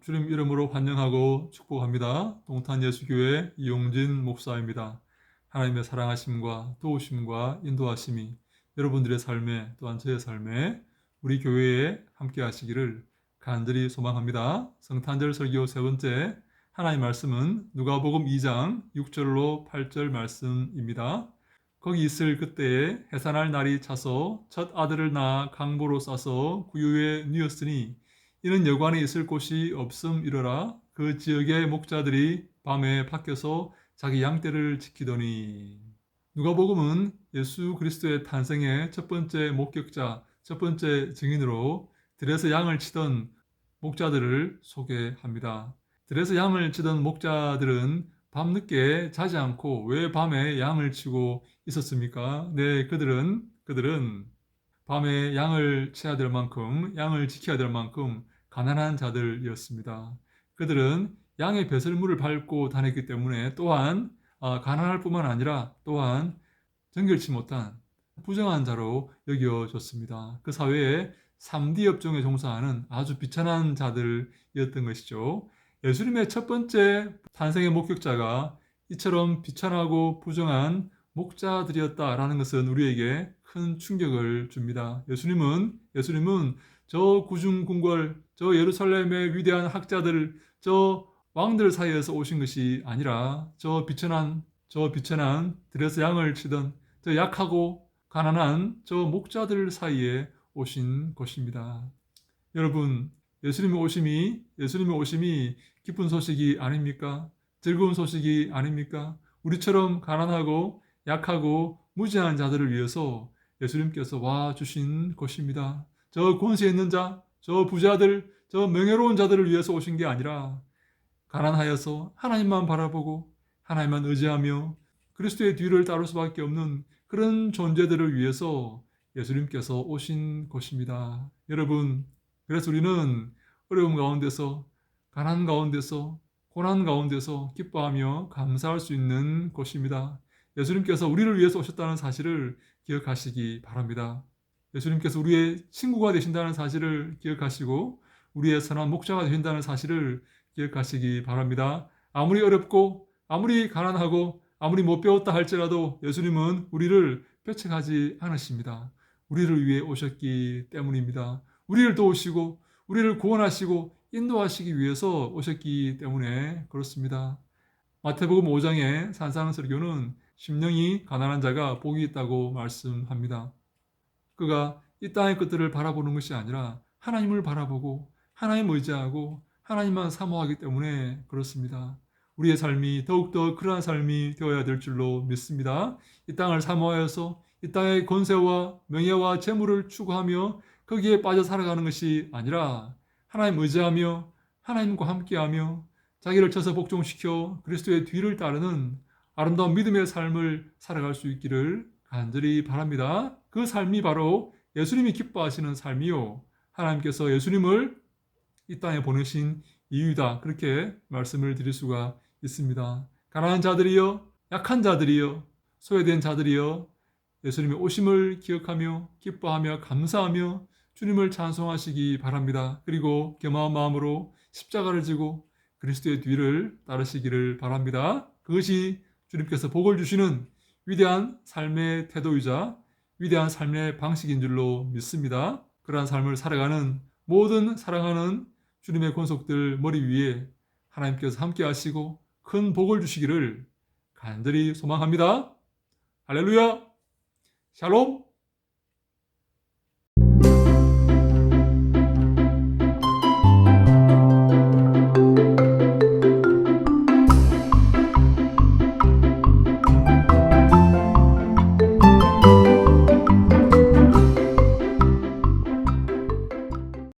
주님 이름으로 환영하고 축복합니다. 동탄 예수교회 이용진 목사입니다. 하나님의 사랑하심과 도우심과 인도하심이 여러분들의 삶에 또한 저의 삶에 우리 교회에 함께 하시기를 간절히 소망합니다. 성탄절 설교 세 번째 하나님 말씀은 누가복음 2장 6절로 8절 말씀입니다. 거기 있을 그때에 해산할 날이 차서 첫 아들을 낳아 강보로 싸서 구유에 누였으니 이는 여관에 있을 곳이 없음 이러라 그 지역의 목자들이 밤에 밖에서 자기 양떼를 지키더니 누가복음은 예수 그리스도의 탄생의 첫 번째 목격자, 첫 번째 증인으로 들에서 양을 치던 목자들을 소개합니다. 들에서 양을 치던 목자들은 밤늦게 자지 않고 왜 밤에 양을 치고 있었습니까? 네, 그들은 그들은 밤에 양을 치야 될 만큼 양을 지켜야 될 만큼 가난한 자들이었습니다. 그들은 양의 배설물을 밟고 다녔기 때문에 또한 아, 가난할 뿐만 아니라 또한 정결치 못한 부정한 자로 여겨졌습니다. 그 사회에 3D 업종에 종사하는 아주 비천한 자들이었던 것이죠. 예수님의 첫 번째 탄생의 목격자가 이처럼 비천하고 부정한 목자들이었다라는 것은 우리에게 큰 충격을 줍니다. 예수님은 예수님은 저 구중궁궐, 저 예루살렘의 위대한 학자들, 저 왕들 사이에서 오신 것이 아니라 저 비천한 저 비천한 들에서 양을 치던 저 약하고 가난한 저 목자들 사이에 오신 것입니다. 여러분, 예수님의 오심이 예수님의 오심이 기쁜 소식이 아닙니까? 즐거운 소식이 아닙니까? 우리처럼 가난하고 약하고 무지한 자들을 위해서 예수님께서 와 주신 것입니다. 저 권세 있는 자, 저 부자들, 저 명예로운 자들을 위해서 오신 게 아니라 가난하여서 하나님만 바라보고 하나님만 의지하며 그리스도의 뒤를 따를 수밖에 없는 그런 존재들을 위해서 예수님께서 오신 것입니다. 여러분, 그래서 우리는 어려움 가운데서 가난 가운데서 고난 가운데서 기뻐하며 감사할 수 있는 것입니다. 예수님께서 우리를 위해서 오셨다는 사실을 기억하시기 바랍니다. 예수님께서 우리의 친구가 되신다는 사실을 기억하시고 우리의 선한 목자가 되신다는 사실을 기억하시기 바랍니다. 아무리 어렵고 아무리 가난하고 아무리 못 배웠다 할지라도 예수님은 우리를 뼈책하지 않으십니다. 우리를 위해 오셨기 때문입니다. 우리를 도우시고 우리를 구원하시고 인도하시기 위해서 오셨기 때문에 그렇습니다. 마태복음 5장의 산상설교는 심령이 가난한 자가 복이 있다고 말씀합니다. 그가 이 땅의 것들을 바라보는 것이 아니라 하나님을 바라보고 하나님 의지하고 하나님만 사모하기 때문에 그렇습니다. 우리의 삶이 더욱더 그러한 삶이 되어야 될 줄로 믿습니다. 이 땅을 사모하여서 이 땅의 권세와 명예와 재물을 추구하며 거기에 빠져 살아가는 것이 아니라 하나님 의지하며 하나님과 함께하며 자기를 쳐서 복종시켜 그리스도의 뒤를 따르는 아름다운 믿음의 삶을 살아갈 수 있기를 간절히 바랍니다. 그 삶이 바로 예수님이 기뻐하시는 삶이요. 하나님께서 예수님을 이 땅에 보내신 이유다. 그렇게 말씀을 드릴 수가 있습니다. 가난한 자들이여, 약한 자들이여, 소외된 자들이여, 예수님의 오심을 기억하며 기뻐하며 감사하며 주님을 찬송하시기 바랍니다. 그리고 겸허한 마음으로 십자가를 지고 그리스도의 뒤를 따르시기를 바랍니다. 그것이 주님께서 복을 주시는 위대한 삶의 태도이자 위대한 삶의 방식인 줄로 믿습니다. 그러한 삶을 살아가는 모든 사랑하는 주님의 권속들 머리 위에 하나님께서 함께 하시고 큰 복을 주시기를 간절히 소망합니다. 할렐루야! 샬롬!